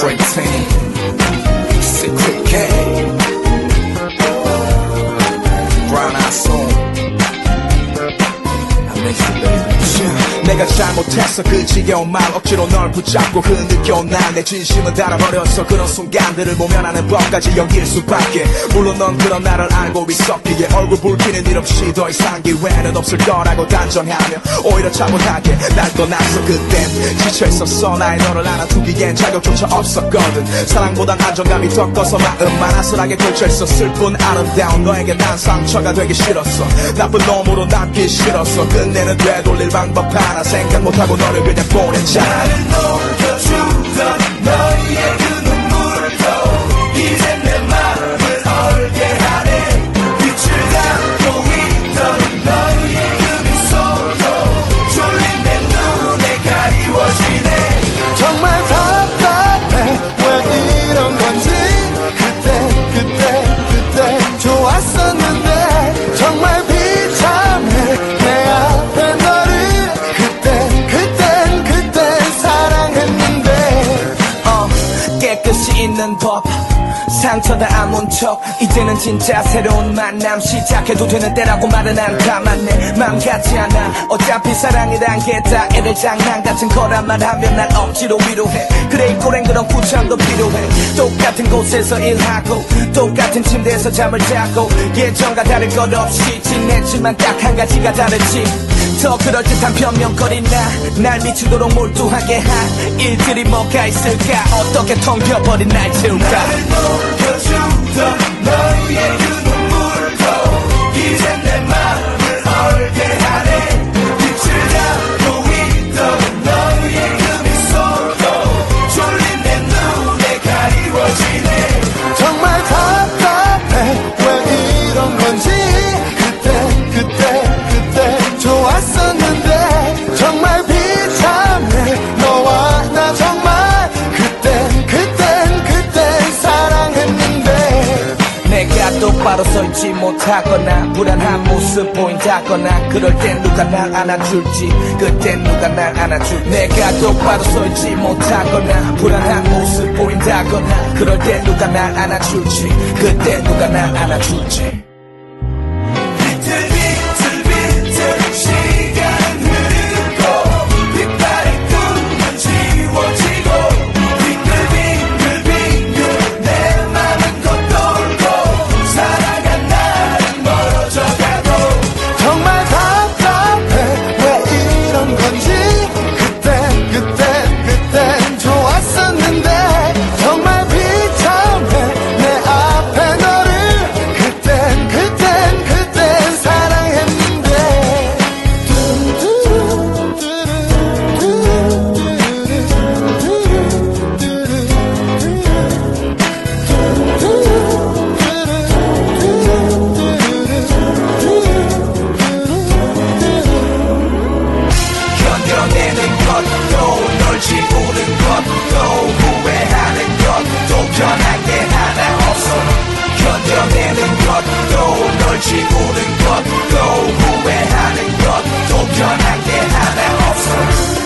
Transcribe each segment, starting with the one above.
Printing. Secret K. Brown eyes soon. I miss you, baby. 내가 잘못했어. 그 지겨운 말 억지로 널 붙잡고 흐느껴온 날내 진심은 닳아버렸어. 그런 순간들을 모면하는 법까지 여길 수밖에. 물론 넌 그런 나를 알고 있었기에 얼굴 붉히는 일 없이 더 이상 기회는 없을 거라고 단정하며 오히려 차분하게 날 떠났어 그땐 지쳐있었어 나의 너를 안아두기엔 자격조차 없었거든. 사랑보단 안정감이 더 커서 마음만 아슬하게 걸쳐있었을 뿐 아름다운 너에게 난 상처가 되기 싫었어. 나쁜 놈으로 남기 싫었어. 끝내는 되돌릴 방법 하나 생각 못하고 너를 그냥 보냈잖아 녹여주던 너 깨끗이 있는 법. 상처 다 아문 척. 이제는 진짜 새로운 만남 시작해도 되는 때라고 말은 안 가만네 맘 같지 않아. 어차피 사랑이란 게다 애들 장난 같은 거란 말하면 난 억지로 위로해. 그래 이 꼬랭 그런 구창도 필요해. 똑같은 곳에서 일하고 똑같은 침대에서 잠을 자고 예전과 다를 것 없이 지냈지만 딱 한 가지가 다르지 더 그럴 듯한 변명거리 나 날 미치도록 몰두하게 한 일들이 뭐가 있을까? 어떻게 텅 비어버린 날 채울까 서있지 못하거나 불안한 모습 보인다거나 그럴 땐 누가 날 안아줄지 그땐 누가 날 안아줄 내가 똑바로 서있지 못하거나 불안한 모습 보인다거나 그럴 땐 누가 날 안아줄지 그땐 누가 날 안아줄지 지우는 것도 후회하는 것도 변한 게 하나 없어.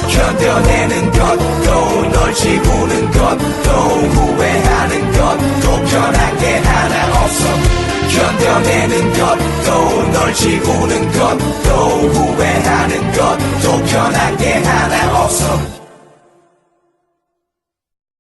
견뎌내는 것도 널 지우는 것도 후회하는 것도 변한 게 하나 없어. 견뎌내는 것도 널 것도